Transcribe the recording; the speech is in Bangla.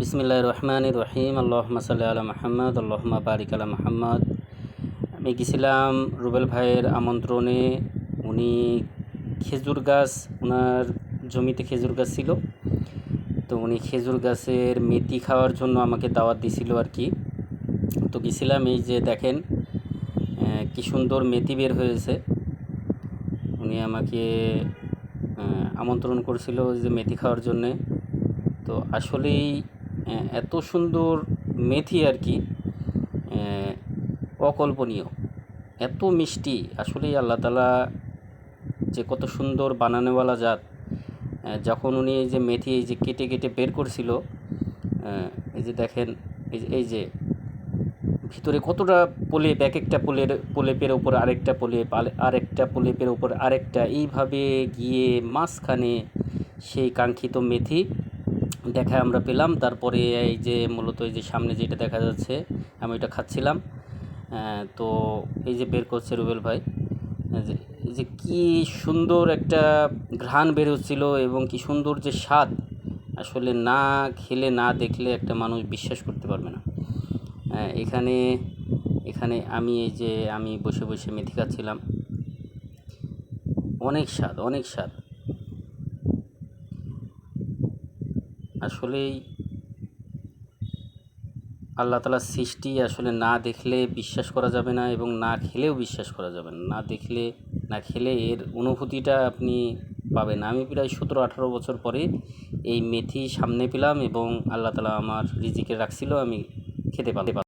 বিসমিল্লাহ রহমান রহিম। আল্লাহ সাল্লাহ আলা মাহমদ আল্লাহমা বারিক আলা মাহমদ আমি গেছিলাম রুবেল ভাইয়ের আমন্ত্রণে। উনি খেজুর গাছ ওনার জমিতে খেজুর গাছ ছিল। তো উনি খেজুর গাছের মেথি খাওয়ার জন্য আমাকে দাওয়াত দিছিল আর কি। তো গেছিলাম এই যে দেখেন কি সুন্দর মেথি বের হয়েছে। উনি আমাকে আমন্ত্রণ করছিল যে মেথি খাওয়ার জন্যে। তো আসলেই এত সুন্দর মেথি আর কি অকল্পনীয়। এত মিষ্টি, আসলেই আল্লাহ তালা যে কত সুন্দর বানানোওয়ালা জাত যখন উনি এই যে মেথি এই যে কেটে কেটে বের করছিল এই যে দেখেন, এই যে এই যে, ভিতরে কতটা প্রলেপ এক একটা পোলের প্রলেপের ওপর আরেকটা প্রলেপ আরেকটা প্রলেপের ওপর আরেকটা, এইভাবে গিয়ে মাঝখানে সেই কাঙ্ক্ষিত মেথি দেখা আমরা পেলাম। তারপরে এই যে মূলত এই যে সামনে যেটা দেখা যাচ্ছে, আমি এটা খাচ্ছিলাম। তো এই যে বের করছে রুবেল ভাই যে কি সুন্দর একটা ঘ্রাণ বের হচ্ছিল এবং কি সুন্দর যে স্বাদ। আসলে না খেলে, না দেখলে একটা মানুষ বিশ্বাস করতে পারবে না। এখানে এখানে আমি এই যে, আমি বসে বসে মেথি খাচ্ছিলাম। অনেক স্বাদ অনেক স্বাদ। আসলেই আল্লাহ তালার সৃষ্টি আসলে না দেখলে বিশ্বাস করা যাবে না এবং না খেলেও বিশ্বাস করা যাবে না। না দেখলে, না খেলে এর অনুভূতিটা আপনি পাবেন। আমি প্রায় সতেরো, আঠারো বছর পরে এই মেথি সামনে পেলাম এবং আল্লাহ তালা আমার রিজিকে রাখছিল, আমি খেতে পারলাম।